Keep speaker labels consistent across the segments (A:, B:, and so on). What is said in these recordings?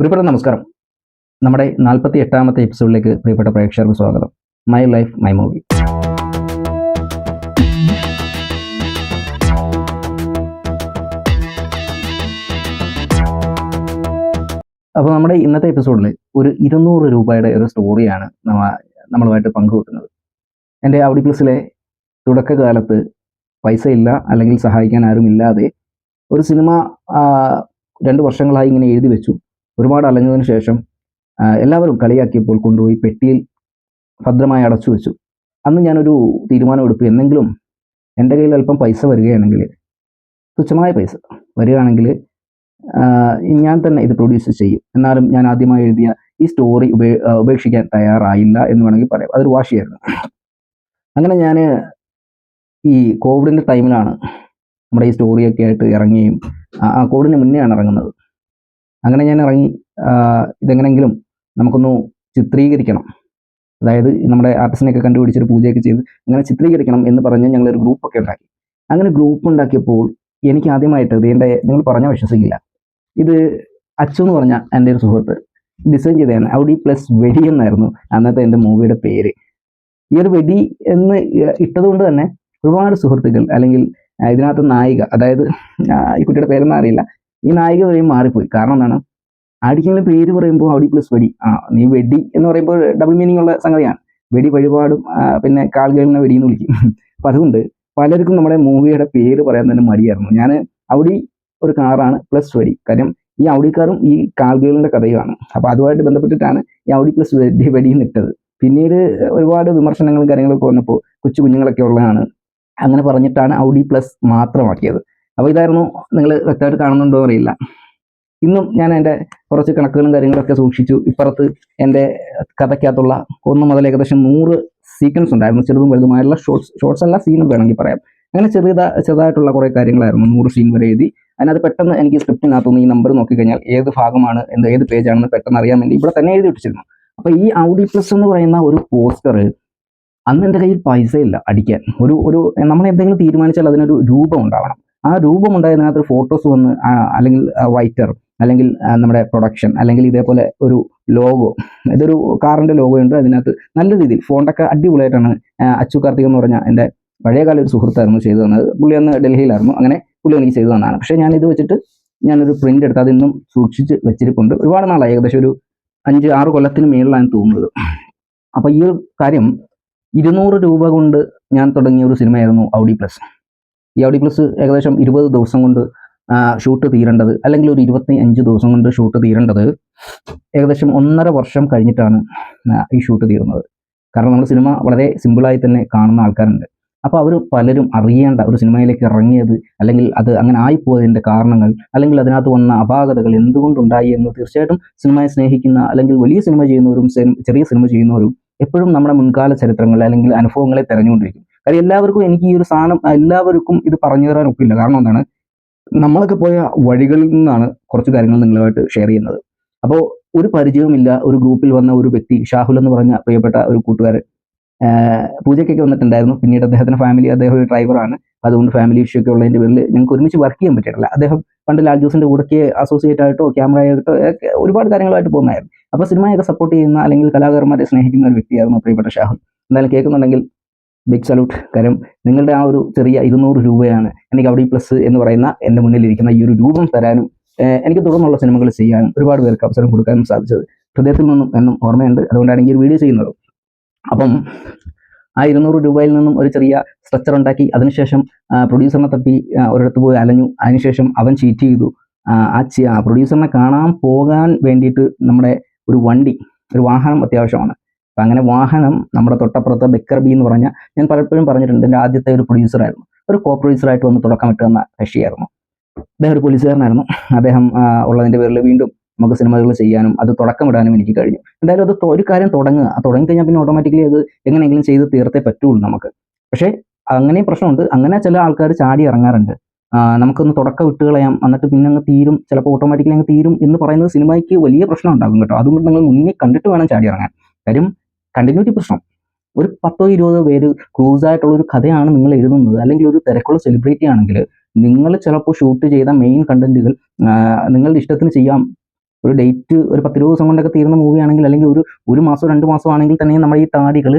A: പ്രിയപ്പെട്ട നമസ്കാരം. നമ്മുടെ നാൽപ്പത്തി എട്ടാമത്തെ എപ്പിസോഡിലേക്ക് പ്രിയപ്പെട്ട പ്രേക്ഷകർക്ക് സ്വാഗതം. മൈ ലൈഫ് മൈ മൂവി അപ്പോൾ നമ്മുടെ ഇന്നത്തെ എപ്പിസോഡിൽ ഒരു ഇരുന്നൂറ് രൂപയുടെ ഒരു സ്റ്റോറിയാണ് നമ്മ നമ്മളുമായിട്ട് പങ്കുവെക്കുന്നത്. എന്റെ ഔഡി പ്ലസിലെ തുടക്കകാലത്ത് പൈസ ഇല്ല അല്ലെങ്കിൽ സഹായിക്കാൻ ആരും ഇല്ലാതെ ഒരു സിനിമ രണ്ട് വർഷങ്ങളായി ഇങ്ങനെ എഴുതി വെച്ചു. ഒരുപാട് അലഞ്ഞതിന് ശേഷം എല്ലാവരും കളിയാക്കിയപ്പോൾ കൊണ്ടുപോയി പെട്ടിയിൽ ഭദ്രമായി അടച്ചു വെച്ചു. അന്ന് ഞാനൊരു തീരുമാനമെടുത്തു എന്നെങ്കിലും എന്റെ കയ്യിൽ അല്പം പൈസ വരികയാണെങ്കിൽ തുച്ഛമായ പൈസ വരികയാണെങ്കിൽ ഞാൻ തന്നെ ഇത് പ്രൊഡ്യൂസ് ചെയ്യും. എന്നാലും ഞാൻ ആദ്യമായി എഴുതിയ ഈ സ്റ്റോറി ഉപേ ഉപേക്ഷിക്കാൻ തയ്യാറായില്ല എന്ന് വേണമെങ്കിൽ പറയാം. അതൊരു വാശിയായിരുന്നു. അങ്ങനെ ഞാൻ ഈ കോവിഡിന്റെ ടൈമിലാണ് നമ്മുടെ ഈ സ്റ്റോറിയൊക്കെ ആയിട്ട് ഇറങ്ങുകയും ആ കോവിഡിന് മുന്നെയാണ് ഇറങ്ങുന്നത്. അങ്ങനെ ഞാൻ ഇറങ്ങി ഇതെങ്ങനെങ്കിലും നമുക്കൊന്ന് ചിത്രീകരിക്കണം. അതായത് നമ്മുടെ ആർട്ടിസ്റ്റിനെയൊക്കെ കണ്ടുപിടിച്ചൊരു പൂജയൊക്കെ ചെയ്ത് അങ്ങനെ ചിത്രീകരിക്കണം എന്ന് പറഞ്ഞ് ഞങ്ങളൊരു ഗ്രൂപ്പൊക്കെ ഉണ്ടാക്കി. അങ്ങനെ ഗ്രൂപ്പ് ഉണ്ടാക്കിയപ്പോൾ എനിക്ക് ആദ്യമായിട്ട് ഇത് എന്റെ നിങ്ങൾ പറഞ്ഞാൽ വിശ്വസിക്കില്ല. ഇത് അച്ചു എന്ന് പറഞ്ഞ എന്റെ ഒരു സുഹൃത്ത് ഡിസൈൻ ചെയ്തതാണ്. ഔഡി പ്ലസ് വെടി എന്നായിരുന്നു അന്നത്തെ എന്റെ മൂവിയുടെ പേര്. ഈ ഒരു വെടി എന്ന് ഇട്ടതുകൊണ്ട് തന്നെ ഒരുപാട് സുഹൃത്തുക്കൾ അല്ലെങ്കിൽ ഇതിനകത്ത് നായിക അതായത് ഈ കുട്ടിയുടെ പേരൊന്നും അറിയില്ല ഈ നായിക വരെയും മാറിപ്പോയി. കാരണം എന്താണ്? ആടിക്കെങ്കിലും പേര് പറയുമ്പോൾ ഔഡി പ്ലസ് വെടി ആ നീ വെടി എന്ന് പറയുമ്പോൾ ഡബിൾ മീനിങ് ഉള്ള സംഗതിയാണ്. വെടി വഴിപാടും പിന്നെ കാൽകളിനെ വെടി എന്ന് വിളിക്കും. അപ്പം അതുകൊണ്ട് പലർക്കും നമ്മുടെ മൂവിയുടെ പേര് പറയാൻ തന്നെ മടിയായിരുന്നു. ഞാൻ ഔഡി ഒരു കാറാണ് പ്ലസ് വെടി കാര്യം ഈ ഔഡി കാറും ഈ കാൽഗേളിന്റെ കഥയുമാണ്. അപ്പോൾ അതുമായിട്ട് ബന്ധപ്പെട്ടിട്ടാണ് ഈ ഔഡി പ്ലസ് വെടി വെടി നിട്ടത് പിന്നീട് ഒരുപാട് വിമർശനങ്ങളും കാര്യങ്ങളൊക്കെ വന്നപ്പോൾ കൊച്ചു കുഞ്ഞുങ്ങളൊക്കെ ഉള്ളതാണ്. അങ്ങനെ പറഞ്ഞിട്ടാണ് ഔഡി പ്ലസ് മാത്രമാക്കിയത്. അപ്പോൾ ഇതായിരുന്നു നിങ്ങൾ വ്യക്തമായിട്ട് കാണുന്നുണ്ടോ അറിയില്ല ഇന്നും ഞാൻ എന്റെ കുറച്ച് കണക്കുകളും കാര്യങ്ങളൊക്കെ സൂക്ഷിച്ചു. ഇപ്പുറത്ത് എന്റെ കഥയ്ക്കകത്തുള്ള ഒന്ന് മുതൽ ഏകദേശം നൂറ് സീക്വൻസ് ഉണ്ടായിരുന്നു. ചെറുതും വലുതുമായുള്ള ഷോർട്സ് ഷോർട്സ് അല്ല സീനും വേണമെങ്കിൽ പറയാം. അങ്ങനെ ചെറിയ ചെറുതായിട്ടുള്ള കുറേ കാര്യങ്ങളായിരുന്നു നൂറ് സീൻ വരെ എഴുതി. അതിനകത്ത് പെട്ടെന്ന് എനിക്ക് സ്ക്രിപ്റ്റിനകത്തുനിന്ന് ഈ നമ്പർ നോക്കിക്കഴിഞ്ഞാൽ ഏത് ഭാഗമാണ് എന്ത് ഏത് പേജാണെന്ന് പെട്ടെന്ന് അറിയാൻ വേണ്ടി ഇവിടെ തന്നെ എഴുതി വിട്ടിരുന്നു അപ്പോൾ ഈ ഔഡി പ്ലസ് എന്ന് പറയുന്ന ഒരു പോസ്റ്റർ അന്ന് എന്റെ കയ്യിൽ പൈസ ഇല്ല അടിക്കാൻ. ഒരു ഒരു നമ്മൾ എന്തെങ്കിലും തീരുമാനിച്ചാൽ അതിനൊരു രൂപം ഉണ്ടാവണം. ആ രൂപം ഉണ്ടായതിനകത്ത് ഫോട്ടോസ് വന്ന് അല്ലെങ്കിൽ വൈറ്റർ അല്ലെങ്കിൽ നമ്മുടെ പ്രൊഡക്ഷൻ അല്ലെങ്കിൽ ഇതേപോലെ ഒരു ലോഗോ ഇതൊരു കാറിന്റെ ലോഗോ ഉണ്ട്. അതിനകത്ത് നല്ല രീതിയിൽ ഫോണ്ടൊക്കെ അടിപൊളിയായിട്ടാണ് അച്ചു കാർത്തിക് എന്ന് പറഞ്ഞാൽ എന്റെ പഴയകാല ഒരു സുഹൃത്തായിരുന്നു ചെയ്തു തന്നത്. പുള്ളി അന്ന് ഡൽഹിയിലായിരുന്നു. അങ്ങനെ പുള്ളി എനിക്ക് ചെയ്തു തന്നതാണ്. പക്ഷേ ഞാൻ ഇത് വെച്ചിട്ട് ഞാനൊരു പ്രിന്റ് എടുത്ത് അതിന്നും സൂക്ഷിച്ച് വെച്ചിരിപ്പുണ്ട്. ഒരുപാട് നാളായി. ഏകദേശം ഒരു അഞ്ച് ആറ് കൊല്ലത്തിന് മേളിലാണ് തോന്നുന്നത്. അപ്പോൾ ഈ ഒരു കാര്യം ഇരുന്നൂറ് രൂപ കൊണ്ട് ഞാൻ തുടങ്ങിയ ഒരു സിനിമയായിരുന്നു ഔഡി പ്ലസ് ഈ ഔഡി പ്ലസ് ഏകദേശം ഇരുപത് ദിവസം കൊണ്ട് ഷൂട്ട് തീരേണ്ടത് അല്ലെങ്കിൽ ഒരു ഇരുപത്തി അഞ്ച് ദിവസം കൊണ്ട് ഷൂട്ട് തീരേണ്ടത് ഏകദേശം ഒന്നര വർഷം കഴിഞ്ഞിട്ടാണ് ഈ ഷൂട്ട് തീരുന്നത്. കാരണം നമ്മൾ സിനിമ വളരെ സിമ്പിളായി തന്നെ കാണുന്ന ആൾക്കാരുണ്ട്. അപ്പോൾ അവർ പലരും അറിയേണ്ട ഒരു സിനിമയിലേക്ക് ഇറങ്ങിയത് അല്ലെങ്കിൽ അത് അങ്ങനെ ആയിപ്പോയതിന്റെ കാരണങ്ങൾ അല്ലെങ്കിൽ അതിനകത്ത് വന്ന അപാകതകൾ എന്തുകൊണ്ടുണ്ടായി എന്ന് തീർച്ചയായിട്ടും സിനിമയെ സ്നേഹിക്കുന്ന അല്ലെങ്കിൽ വലിയ സിനിമ ചെയ്യുന്നവരും ചെറിയ സിനിമ ചെയ്യുന്നവരും എപ്പോഴും നമ്മുടെ മുൻകാല ചരിത്രങ്ങൾ അല്ലെങ്കിൽ അനുഭവങ്ങളെ തെരഞ്ഞുകൊണ്ടിരിക്കും. കാര്യം എല്ലാവർക്കും എനിക്ക് ഈ ഒരു സാധനം എല്ലാവർക്കും ഇത് പറഞ്ഞു തരാൻ ഒക്കില്ല. കാരണം എന്താണ്? നമ്മളൊക്കെ പോയ വഴികളിൽ നിന്നാണ് കുറച്ച് കാര്യങ്ങൾ നിങ്ങളുമായിട്ട് ഷെയർ ചെയ്യുന്നത്. അപ്പോൾ ഒരു പരിചയവുമില്ല ഒരു ഗ്രൂപ്പിൽ വന്ന ഒരു വ്യക്തി ഷാഹുൽ എന്ന് പറഞ്ഞ പ്രിയപ്പെട്ട ഒരു കൂട്ടുകാരൻ പൂജയ്ക്കൊക്കെ വന്നിട്ടുണ്ടായിരുന്നു. പിന്നീട് അദ്ദേഹത്തിന്റെ ഫാമിലി അദ്ദേഹം ഒരു ഡ്രൈവറാണ് അതുകൊണ്ട് ഫാമിലി ഇഷ്യൂ ഒക്കെ ഉള്ളതിന്റെ പേരിൽ ഞങ്ങൾക്ക് ഒരുമിച്ച് വർക്ക് ചെയ്യാൻ പറ്റിയിട്ടില്ല. അദ്ദേഹം പണ്ട് ലാൽ ജോസിന്റെ കൂടെയൊക്കെ അസോസിയേറ്റ് ആയിട്ടോ ക്യാമറ ആയിട്ടോ ഒരുപാട് കാര്യങ്ങളായിട്ട് പോകുന്നതായിരുന്നു. അപ്പോൾ സിനിമയൊക്കെ സപ്പോർട്ട് ചെയ്യുന്ന അല്ലെങ്കിൽ കലാകാരന്മാരെ സ്നേഹിക്കുന്ന ഒരു വ്യക്തിയായിരുന്നു പ്രിയപ്പെട്ട ഷാഹുൽ. എന്തായാലും കേൾക്കുന്നുണ്ടെങ്കിൽ ബിഗ് സല്യൂട്ട് കാര്യം നിങ്ങളുടെ ആ ഒരു ചെറിയ ഇരുന്നൂറ് രൂപയാണ് എനിക്ക് അവിടെ പ്ലസ് എന്ന് പറയുന്ന എന്റെ മുന്നിലിരിക്കുന്ന ഈ ഒരു രൂപം തരാനും എനിക്ക് തുടർന്നുള്ള സിനിമകൾ ചെയ്യാനും ഒരുപാട് പേർക്ക് അവസരം കൊടുക്കാനും സാധിച്ചത് ഹൃദയത്തിൽ നിന്നും എന്നും ഓർമ്മയുണ്ട്. അതുകൊണ്ടാണ് ഈ ഒരു വീഡിയോ ചെയ്യുന്നത്. അപ്പം ആ ഇരുന്നൂറ് രൂപയിൽ നിന്നും ഒരു ചെറിയ സ്ട്രക്ചർ ഉണ്ടാക്കി അതിനുശേഷം പ്രൊഡ്യൂസറിനെ തപ്പി ഒരിടത്ത് പോയി അലഞ്ഞു. അതിനുശേഷം അവൻ ചീറ്റ് ചെയ്തു. ആ പ്രൊഡ്യൂസറിനെ കാണാൻ പോകാൻ വേണ്ടിയിട്ട് നമ്മുടെ ഒരു വണ്ടി ഒരു വാഹനം അത്യാവശ്യമാണ്. അപ്പം അങ്ങനെ വാഹനം നമ്മുടെ തൊട്ടപ്പുറത്ത് ബെക്കർ ബി എന്ന് പറഞ്ഞ ഞാൻ പലപ്പോഴും പറഞ്ഞിട്ടുണ്ട് എന്റെ ആദ്യത്തെ ഒരു പ്രൊഡ്യൂസറായിരുന്നു ഒരു കോ പ്രൊഡ്യൂസറായിട്ട് വന്ന് തുടക്കം വന്ന കക്ഷിയായിരുന്നു. അദ്ദേഹം ഒരു പോലീസുകാരനായിരുന്നു അദ്ദേഹം ഉള്ളതിന്റെ പേരിൽ വീണ്ടും നമുക്ക് സിനിമകൾ ചെയ്യാനും അത് തുടക്കമിടാനും എനിക്ക് കഴിഞ്ഞു. എന്തായാലും അത് ഒരു കാര്യം തുടങ്ങുക. തുടങ്ങി കഴിഞ്ഞാൽ പിന്നെ ഓട്ടോമാറ്റിക്കലി അത് എങ്ങനെയെങ്കിലും ചെയ്ത് തീർത്തേ പറ്റുള്ളൂ നമുക്ക്. പക്ഷേ അങ്ങനെയും പ്രശ്നമുണ്ട്. അങ്ങനെ ചില ആൾക്കാർ ചാടി ഇറങ്ങാറുണ്ട്. നമുക്കൊന്ന് തുടക്കം വിട്ട് കളയാം. എന്നിട്ട് പിന്നെ അങ്ങ് തീരും. ചിലപ്പോൾ ഓട്ടോമാറ്റിക്കലി അങ്ങ് തീരും എന്ന് പറയുന്നത് സിനിമയ്ക്ക് വലിയ പ്രശ്നം ഉണ്ടാകും കേട്ടോ. അതുകൊണ്ട് നിങ്ങൾ മുന്നേ കണ്ടിട്ട് വേണം ചാടി ഇറങ്ങാൻ. കാര്യം കണ്ടിന്യൂറ്റി പ്രശ്നം. ഒരു പത്തോ ഇരുപതോ പേര് ക്ലൂസ് ആയിട്ടുള്ള ഒരു കഥയാണ് നിങ്ങൾ എഴുതുന്നത്. അല്ലെങ്കിൽ ഒരു തിരക്കുള്ള സെലിബ്രിറ്റി ആണെങ്കിൽ നിങ്ങൾ ചിലപ്പോൾ ഷൂട്ട് ചെയ്ത മെയിൻ കണ്ടന്റുകൾ നിങ്ങളുടെ ഇഷ്ടത്തിന് ചെയ്യാം. ഒരു ഡേറ്റ് ഒരു പത്തിരുപത് ദിവസം കൊണ്ടൊക്കെ തീരുന്ന മൂവി ആണെങ്കിൽ അല്ലെങ്കിൽ ഒരു ഒരു മാസം രണ്ട് മാസം ആണെങ്കിൽ തന്നെ നമ്മുടെ ഈ താടികൾ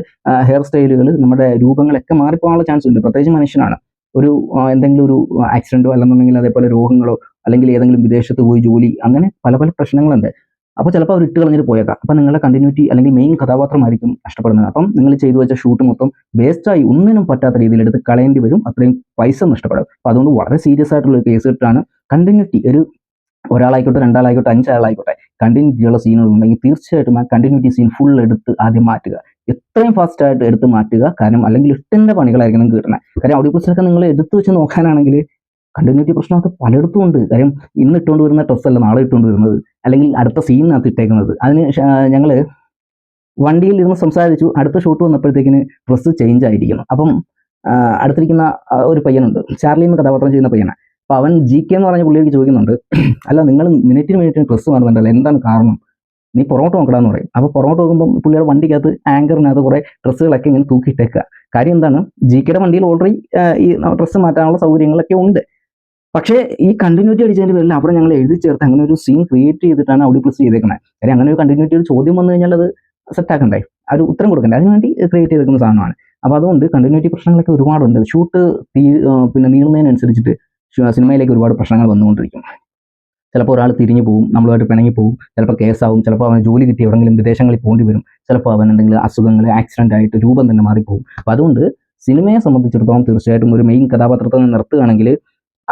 A: ഹെയർ സ്റ്റൈലുകൾ നമ്മുടെ രൂപങ്ങളൊക്കെ മാറിപ്പോകാനുള്ള ചാൻസ് ഉണ്ട്. പ്രത്യേകിച്ച് മനുഷ്യനാണ്. ഒരു എന്തെങ്കിലും ഒരു ആക്സിഡന്റോ അല്ലെന്നുണ്ടെങ്കിൽ അതേപോലെ രോഗങ്ങളോ അല്ലെങ്കിൽ ഏതെങ്കിലും വിദേശത്ത് പോയി ജോലി അങ്ങനെ പല പല പ്രശ്നങ്ങളുണ്ട്. അപ്പോൾ ചിലപ്പോൾ അവർ ഇട്ട് കളഞ്ഞിട്ട് പോയേക്കാം. അപ്പം നിങ്ങളുടെ കണ്ടിന്യൂറ്റി അല്ലെങ്കിൽ മെയിൻ കഥാപാത്രമായിരിക്കും നഷ്ടപ്പെടുന്നത്. അപ്പം നിങ്ങൾ ചെയ്തു വെച്ച ഷൂട്ട് മൊത്തം വേസ്റ്റായി ഒന്നിനും പറ്റാത്ത രീതിയിൽ എടുത്ത് കളയേണ്ടി വരും. അത്രയും പൈസ നഷ്ടപ്പെടും. അപ്പം അതുകൊണ്ട് വളരെ സീരിയസ് ആയിട്ടുള്ള ഒരു കേസ് ഇട്ടാണ് കണ്ടിന്യൂറ്റി ഒരു ഒരാളായിക്കോട്ടെ രണ്ടാളായിക്കോട്ടെ അഞ്ചാളായിക്കോട്ടെ കണ്ടിന്യൂറ്റി ഉള്ള സീനുകൾ ഉണ്ടെങ്കിൽ തീർച്ചയായിട്ടും ആ കണ്ടിന്യൂറ്റി സീൻ ഫുൾ എടുത്ത് ആദ്യം മാറ്റുക. എത്രയും ഫാസ്റ്റ് ആയിട്ട് എടുത്ത് മാറ്റുക. കാരണം അല്ലെങ്കിൽ ഇട്ടിന്റെ പണികളായിരിക്കും നിങ്ങൾക്ക് കിട്ടുന്നത്. കാര്യം ഓഡിയോ പുസ്തകം നിങ്ങൾ എടുത്തു വെച്ച് നോക്കാനാണെങ്കിൽ കണ്ടിന്യൂറ്റി പ്രശ്നമൊക്കെ പലയിടത്തും ഉണ്ട്. കാര്യം ഇന്ന് ഇട്ടുകൊണ്ട് വരുന്ന ഡ്രസ്സ് അല്ല നാളെ ഇട്ടുകൊണ്ട് വരുന്നത്. അല്ലെങ്കിൽ അടുത്ത സീനിനകത്ത് ഇട്ടേക്കുന്നത്. അതിന് ഞങ്ങൾ വണ്ടിയിൽ ഇരുന്ന് സംസാരിച്ചു. അടുത്ത ഷൂട്ട് വന്നപ്പോഴത്തേക്കിന് ഡ്രസ്സ് ചേഞ്ച് ആയിരിക്കുന്നു. അപ്പം അടുത്തിരിക്കുന്ന ഒരു പയ്യനുണ്ട്. ചാർലി എന്ന് കഥാപാത്രം ചെയ്യുന്ന പയ്യനാണ്. അപ്പോൾ അവൻ ജി കെ എന്ന് പറഞ്ഞ പുള്ളിക്ക് ചോദിക്കുന്നുണ്ട്. അല്ല നിങ്ങൾ മിനിറ്റിന് മിനിറ്റിന് ഡ്രസ്സ് മാറുന്നുണ്ടല്ലോ. എന്താണ് കാരണം? നീ പുറകോട്ട് നോക്കടാന്ന് പറയും. അപ്പോൾ പുറകോട്ട് നോക്കുമ്പോൾ പുള്ളിയുടെ വണ്ടിക്കകത്ത് ആങ്കറിനകത്ത് കുറേ ഡ്രസ്സുകളൊക്കെ ഇങ്ങനെ തൂക്കിയിട്ടേക്കുക കാര്യം എന്താണ്? ജി കെയുടെ വണ്ടിയിൽ ഓൾറെഡി ഈ ഡ്രസ്സ് മാറ്റാനുള്ള സൗകര്യങ്ങളൊക്കെ ഉണ്ട്. പക്ഷേ ഈ കണ്ടിന്യൂറ്റി അടിച്ചതിന്റെ പേരിൽ അവിടെ ഞങ്ങൾ എഴുതി ചേർത്ത് അങ്ങനെ ഒരു സീൻ ക്രിയേറ്റ് ചെയ്തിട്ടാണ് അവിടെ പ്ലസ് ചെയ്തേക്കുന്നത് കാര്യം അങ്ങനെ ഒരു കണ്ടിന്യൂറ്റി ഒരു ചോദ്യം വന്നു കഴിഞ്ഞാൽ അത് സെറ്റ് ആക്കണ്ടേ? ആ ഒരു ഉത്തരം കൊടുക്കണ്ടേ? അതിനുവേണ്ടി ക്രിയേറ്റ് ചെയ്തേക്കുന്ന സാധനമാണ്. അപ്പോൾ അതുകൊണ്ട് കണ്ടിന്യൂറ്റി പ്രശ്നങ്ങളൊക്കെ ഒരുപാടുണ്ട്. ഷൂട്ട് തീ പിന്നെ നീളുന്നതിനനുസരിച്ചിട്ട് സിനിമയിലേക്ക് ഒരുപാട് പ്രശ്നങ്ങൾ വന്നുകൊണ്ടിരിക്കും. ചിലപ്പോൾ ഒരാൾ തിരിഞ്ഞു പോകും നമ്മളുമായിട്ട് പിണങ്ങി പോകും. ചിലപ്പോൾ കേസാവും. ചിലപ്പോൾ അവന് ജോലി കിട്ടി എവിടെങ്കിലും വിദേശങ്ങളിൽ പോകേണ്ടി വരും. ചിലപ്പോൾ അവൻ എന്തെങ്കിലും അസുഖങ്ങൾ ആക്സിഡന്റ് ആയിട്ട് രൂപം തന്നെ മാറിപ്പോകും. അപ്പോൾ അതുകൊണ്ട് സിനിമയെ സംബന്ധിച്ചിടത്തോളം തീർച്ചയായിട്ടും ഒരു മെയിൻ കഥാപാത്രത്തെ നിർത്തുകയാണെങ്കിൽ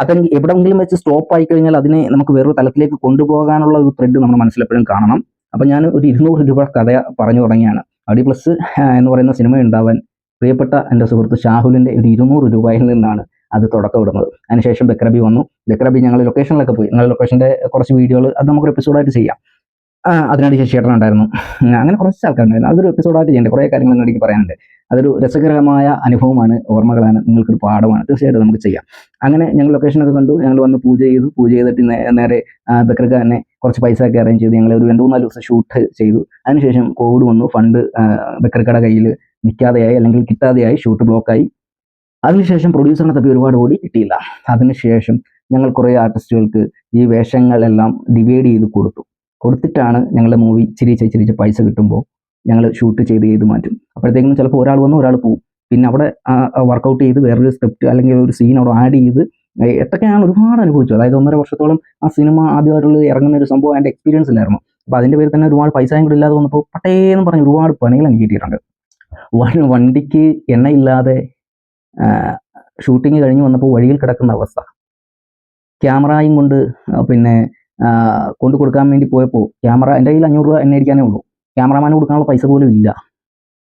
A: അതെങ്കിൽ എവിടെയെങ്കിലും വെച്ച് സ്റ്റോപ്പ് ആയി കഴിഞ്ഞാൽ അതിനെ നമുക്ക് വേറൊരു തലത്തിലേക്ക് കൊണ്ടുപോകാനുള്ള ഒരു ത്രെഡ് നമ്മൾ മനസ്സിലെപ്പോഴും കാണണം. അപ്പം ഞാൻ ഒരു ഇരുന്നൂറ് രൂപ കഥ പറഞ്ഞു തുടങ്ങിയാണ്. അടി പ്ലസ് എന്ന് പറയുന്ന സിനിമ ഉണ്ടാവാൻ പ്രിയപ്പെട്ട എന്റെ സുഹൃത്ത് ഷാഹുലിന്റെ ഒരു ഇരുന്നൂറ് രൂപയിൽ നിന്നാണ് അത് തുടക്കമിടുന്നത്. അതിനുശേഷം ബക്രബി വന്നു. ബക്രബി ഞങ്ങൾ ലൊക്കേഷനിലൊക്കെ പോയി. ഞങ്ങൾ ലൊക്കേഷന്റെ കുറച്ച് വീഡിയോകൾ അത് നമുക്കൊരു എപ്പിസോഡായിട്ട് ചെയ്യാം. അതിനായിട്ട് ശശിയേട്ടൻ ഉണ്ടായിരുന്നു അങ്ങനെ കുറച്ച് ആൾക്കാരുണ്ടായിരുന്നു. അതൊരു എപ്പിസോഡായിട്ട് ചെയ്യേണ്ട. കുറേ കാര്യങ്ങൾ എനിക്ക് പറയാനുണ്ട്. അതൊരു രസകരമായ അനുഭവമാണ് ഓർമ്മകളാണ് നിങ്ങൾക്കൊരു പാഠമാണ്. തീർച്ചയായിട്ടും നമുക്ക് ചെയ്യാം. അങ്ങനെ ഞങ്ങൾ ലൊക്കേഷനൊക്കെ കണ്ടു. ഞങ്ങൾ വന്ന് പൂജ ചെയ്തു. പൂജ ചെയ്തിട്ട് നേരെ ബക്രക്ക് തന്നെ കുറച്ച് പൈസ ഒക്കെ അറേഞ്ച് ചെയ്ത് ഞങ്ങൾ ഒരു രണ്ട് മൂന്നാൽ ദിവസം ഷൂട്ട് ചെയ്തു. അതിനുശേഷം കോവിഡ് വന്നു. ഫണ്ട് ബക്രക്കയുടെ കയ്യിൽ നിൽക്കാതെയായി അല്ലെങ്കിൽ കിട്ടാതെയായി ഷൂട്ട് ബ്ലോക്കായി അതിനുശേഷം പ്രൊഡ്യൂസറിനെ തപ്പി ഒരുപാട് ഓടി കിട്ടിയില്ല. അതിനുശേഷം ഞങ്ങൾ കുറേ ആർട്ടിസ്റ്റുകൾക്ക് ഈ വേഷങ്ങളെല്ലാം ഡിവൈഡ് ചെയ്ത് കൊടുത്തു. കൊടുത്തിട്ടാണ് ഞങ്ങളുടെ മൂവി ചിരിച്ച് ചിരിച്ച് പൈസ കിട്ടുമ്പോൾ ഞങ്ങൾ ഷൂട്ട് ചെയ്ത് ചെയ്ത് മാറ്റും. അപ്പോഴത്തേക്കും ചിലപ്പോൾ ഒരാൾ വന്ന് ഒരാൾ പോകും പിന്നെ അവിടെ വർക്കൗട്ട് ചെയ്ത് വേറൊരു സ്ക്രിപ്റ്റ് അല്ലെങ്കിൽ ഒരു സീൻ അവിടെ ആഡ് ചെയ്ത് എത്രയാണ് ഒരുപാട് അനുഭവിച്ചു. അതായത് ഒന്നര വർഷത്തോളം ആ സിനിമ ആദ്യമായിട്ടുള്ള ഇറങ്ങുന്ന ഒരു സംഭവം അതിന്റെ എക്സ്പീരിയൻസ് ഇല്ലായിരുന്നു. അപ്പോൾ അതിന്റെ പേരിൽ തന്നെ ഒരുപാട് പൈസയും കൂടി ഇല്ലാതെ വന്നപ്പോൾ പട്ടേന്ന് പറഞ്ഞ് ഒരുപാട് പണികൾ എനിക്ക് കിട്ടിയിട്ടുണ്ട്. വണ്ടിക്ക് എണ്ണയില്ലാതെ ഷൂട്ടിങ് കഴിഞ്ഞ് വന്നപ്പോൾ വഴിയിൽ കിടക്കുന്ന അവസ്ഥ. ക്യാമറയും കൊണ്ട് പിന്നെ കൊണ്ടു കൊടുക്കാൻ വേണ്ടി പോയപ്പോൾ ക്യാമറ എന്റെ കയ്യിൽ അഞ്ഞൂറ് രൂപ എണ്ണ അടിക്കാനേ ഉള്ളൂ. ക്യാമറമാന് കൊടുക്കാനുള്ള പൈസ പോലും ഇല്ല.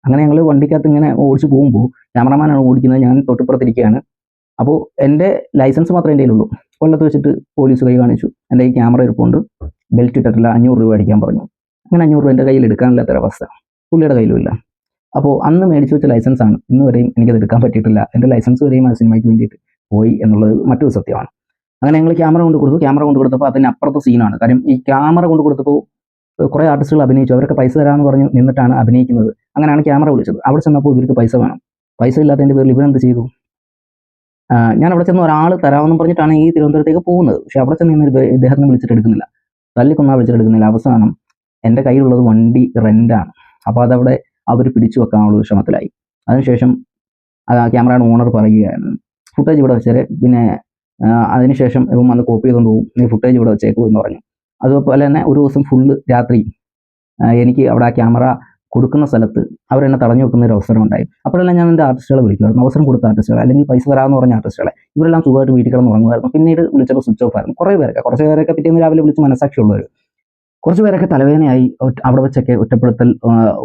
A: അങ്ങനെ ഞങ്ങൾ വണ്ടിക്കകത്ത് ഇങ്ങനെ ഓടിച്ച് പോകുമ്പോൾ ക്യാമറമാനാണ് ഓടിക്കുന്നത്. ഞാൻ തൊട്ടുപ്പുറത്തിരിക്കുകയാണ് അപ്പോൾ എന്റെ ലൈസൻസ് മാത്രമേ എന്റെ കയ്യിലുള്ളൂ. കൊല്ലത്ത് വെച്ചിട്ട് പോലീസ് കൈ കാണിച്ചു. എന്റെ ഈ ക്യാമറ ഇരിപ്പുണ്ട്. ബെൽറ്റ് ഇട്ടിട്ടില്ല. അഞ്ഞൂറ് രൂപ അടിക്കാൻ പറഞ്ഞു. അങ്ങനെ അഞ്ഞൂറ് രൂപ എന്റെ കയ്യിൽ എടുക്കാനില്ലാത്തൊരവസ്ഥ. പുള്ളിയുടെ കയ്യിലുമില്ല അപ്പോൾ അന്ന് മേടിച്ചു വെച്ച ലൈസൻസ് ആണ്. ഇന്ന് വരെയും എനിക്കത് എടുക്കാൻ പറ്റിയിട്ടില്ല. എന്റെ ലൈസൻസ് വരെയും ആ സിനിമയ്ക്ക് വേണ്ടിയിട്ട് പോയി എന്നുള്ളത് മറ്റൊരു സത്യമാണ്. അങ്ങനെ ഞങ്ങൾ ക്യാമറ കൊണ്ട് കൊടുത്തു. ക്യാമറ കൊണ്ട് കൊടുത്തപ്പോൾ അതിന് അപ്പുറത്തെ സീനാണ്. കാര്യം ഈ ക്യാമറ കൊണ്ട് കൊടുത്തപ്പോൾ കുറേ ആർട്ടിസ്റ്റുകൾ അഭിനയിച്ചു. അവരൊക്കെ പൈസ തരാമെന്ന് പറഞ്ഞ് നിന്നിട്ടാണ് അഭിനയിക്കുന്നത്. അങ്ങനെയാണ് ക്യാമറ വിളിച്ചത്. അവിടെ ചെന്നപ്പോൾ ഇവർക്ക് പൈസ വേണം. പൈസ ഇല്ലാത്തതിന്റെ പേരിൽ ഇവരെന്ത് ചെയ്തു? ഞാൻ അവിടെ ചെന്ന് ഒരാൾ തരാമെന്ന് പറഞ്ഞിട്ടാണ് ഈ തിരുവനന്തപുരത്തേക്ക് പോകുന്നത്. പക്ഷെ അവിടെ ചെന്ന് ഇന്ന് ഇദ്ദേഹത്തിന് വിളിച്ചിട്ട് എടുക്കുന്നില്ല. തല്ലിക്കൊന്നാ വിളിച്ചിട്ട് എടുക്കുന്നില്ല. അവസാനം എന്റെ കയ്യിലുള്ളത് വണ്ടി റെന്റാണ് അപ്പോൾ അതവിടെ അവർ പിടിച്ചു വെക്കാനുള്ള ഒരു ശ്രമത്തിലായി. അതിനുശേഷം ആ ക്യാമറയുടെ ഓണർ പറയുകയായിരുന്നു. ഫുട്ടേജ് ഇവിടെ വെച്ചേരെ. പിന്നെ അതിനുശേഷം ഇവൻ വന്ന് കോപ്പി ചെയ്തുകൊണ്ട് പോകും നീ ഫുട്ടേജ് ഇവിടെ വെച്ചേക്കൂ എന്ന് പറഞ്ഞു. അതുപോലെ തന്നെ ഒരു ദിവസം ഫുള്ള് രാത്രി എനിക്ക് അവിടെ ആ ക്യാമറ കൊടുക്കുന്ന സ്ഥലത്ത് അവരെന്നെ തടഞ്ഞു വെക്കുന്ന ഒരു അവസരം ഉണ്ടായി. അപ്പോഴെല്ലാം ഞാൻ എന്റെ ആർട്ടിസ്റ്റുകളെ വിളിക്കുമായിരുന്നു. അവസരം കൊടുത്ത ആർട്ടിസ്റ്റുകളെ അല്ലെങ്കിൽ പൈസ തരാമെന്ന് പറഞ്ഞ ആർട്ടിസ്റ്റുകളെ ഇവരെല്ലാം സുഖമായിട്ട് വീട്ടിൽ കിടന്ന് ഉറങ്ങുമായിരുന്നു. പിന്നീട് വിളിച്ചപ്പോൾ സ്വിച്ച് ഓഫ് ആയിരുന്നു. കുറേ പേരൊക്കെ കുറച്ച് പേരൊക്കെ പിറ്റേന്ന് രാവിലെ വിളിച്ച് മനസ്സാക്ഷിയുള്ളവർ കുറച്ച് പേരൊക്കെ തലവേദനയായി അവിടെ വെച്ചൊക്കെ ഒറ്റപ്പെടുത്തൽ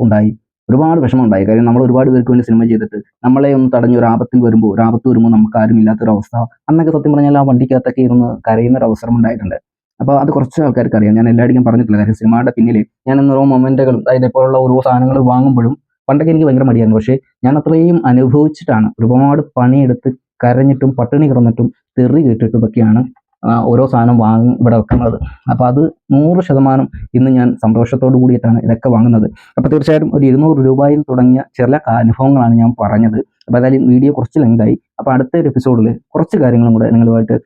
A: ഉണ്ടായി. ഒരുപാട് വിഷമം ഉണ്ടായി കാര്യം നമ്മൾ ഒരുപാട് പേർക്ക് വേണ്ടി സിനിമ ചെയ്തിട്ട് നമ്മളെ ഒന്ന് തടഞ്ഞു ഒരു ആപത്തിൽ വരുമ്പോൾ ഒരു ആപത്ത് വരുമ്പോൾ നമുക്ക് ആരും ഇല്ലാത്തൊരു അവസ്ഥ. അന്നൊക്കെ സത്യം പറഞ്ഞാൽ ആ വണ്ടിക്കകത്തൊക്കെ ഇരുന്ന് കരയുന്ന ഒരു അവസരം ഉണ്ടായിട്ടുണ്ട്. അപ്പോൾ അത് കുറച്ച് ആൾക്കാർക്ക് അറിയാം. ഞാൻ എല്ലാവർക്കും പറഞ്ഞിട്ടില്ല. കാര്യം സിനിമയുടെ പിന്നിലെ ഞാൻ ഓരോ മൊമെന്റുകളും അതായത് ഇപ്പോഴുള്ള ഓരോ സാധനങ്ങൾ വാങ്ങുമ്പോഴും പണ്ടൊക്കെ എനിക്ക് ഭയങ്കര മടിയായിരുന്നു. പക്ഷേ ഞാൻ അത്രയും അനുഭവിച്ചിട്ടാണ് ഒരുപാട് പണിയെടുത്ത് കരഞ്ഞിട്ടും പട്ടിണി കിടന്നിട്ടും തെറി കേട്ടിട്ടും ഒക്കെയാണ് ആ, ഓരോ സാധനം വാങ്ങി ഇവിടെ വെക്കുന്നത്. അപ്പോൾ അത് നൂറ് ശതമാനം ഇന്ന് ഞാൻ സന്തോഷത്തോടു കൂടിയിട്ടാണ് ഇതൊക്കെ വാങ്ങുന്നത്. അപ്പോൾ തീർച്ചയായിട്ടും ഒരു ഇരുന്നൂറ് രൂപയിൽ തുടങ്ങിയ ചില അനുഭവങ്ങളാണ് ഞാൻ പറഞ്ഞത്. അപ്പോൾ അതായത് വീഡിയോ കുറച്ച് ലെങ്തായി അപ്പോൾ അടുത്ത ഒരു എപ്പിസോഡിൽ കുറച്ച് കാര്യങ്ങളും കൂടെ നിങ്ങളുമായിട്ട്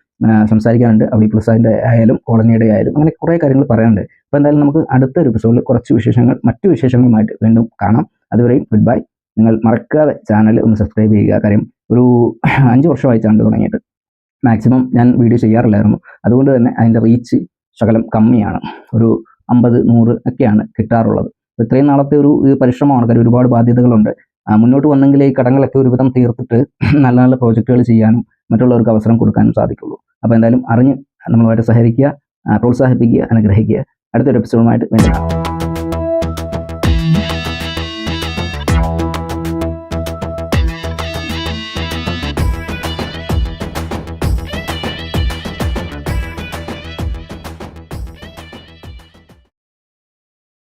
A: സംസാരിക്കാനുണ്ട്. അവിടെ പ്ലസിന്റെ ആയാലും കോളനിയുടെ ആയാലും അങ്ങനെ കുറേ കാര്യങ്ങൾ പറയാനുണ്ട്. അപ്പോൾ എന്തായാലും നമുക്ക് അടുത്ത ഒരു എപ്പിസോഡിൽ കുറച്ച് വിശേഷങ്ങൾ മറ്റു വിശേഷങ്ങളുമായിട്ട് വീണ്ടും കാണാം. അതുവരെയും ഗുഡ് ബൈ നിങ്ങൾ മറക്കാതെ ചാനൽ ഒന്ന് സബ്സ്ക്രൈബ് ചെയ്യുക. കാര്യം ഒരു അഞ്ച് വർഷമായി ചാനൽ തുടങ്ങിയിട്ട്. മാക്സിമം ഞാൻ വീഡിയോ ചെയ്യാറില്ലായിരുന്നു. അതുകൊണ്ട് തന്നെ അതിന്റെ റീച്ച് ശകലം കമ്മിയാണ്. ഒരു അമ്പത് നൂറ് ഒക്കെയാണ് കിട്ടാറുള്ളത്. ഇത്രയും നാളത്തെ ഒരു പരിശ്രമമാണ്. കാര്യം ഒരുപാട് ബാധ്യതകളുണ്ട്. മുന്നോട്ട് വന്നെങ്കിൽ ഈ കടങ്ങളൊക്കെ ഒരുവിധം തീർത്തിട്ട് നല്ല നല്ല പ്രോജക്റ്റുകൾ ചെയ്യാനും മറ്റുള്ളവർക്ക് അവസരം കൊടുക്കാനും സാധിക്കുള്ളൂ. അപ്പോൾ എന്തായാലും അറിഞ്ഞ് നമ്മളുമായിട്ട് സഹകരിക്കുക പ്രോത്സാഹിപ്പിക്കുക അനുഗ്രഹിക്കുക. അടുത്തൊരു എപ്പിസോഡുമായിട്ട് വേണ്ടി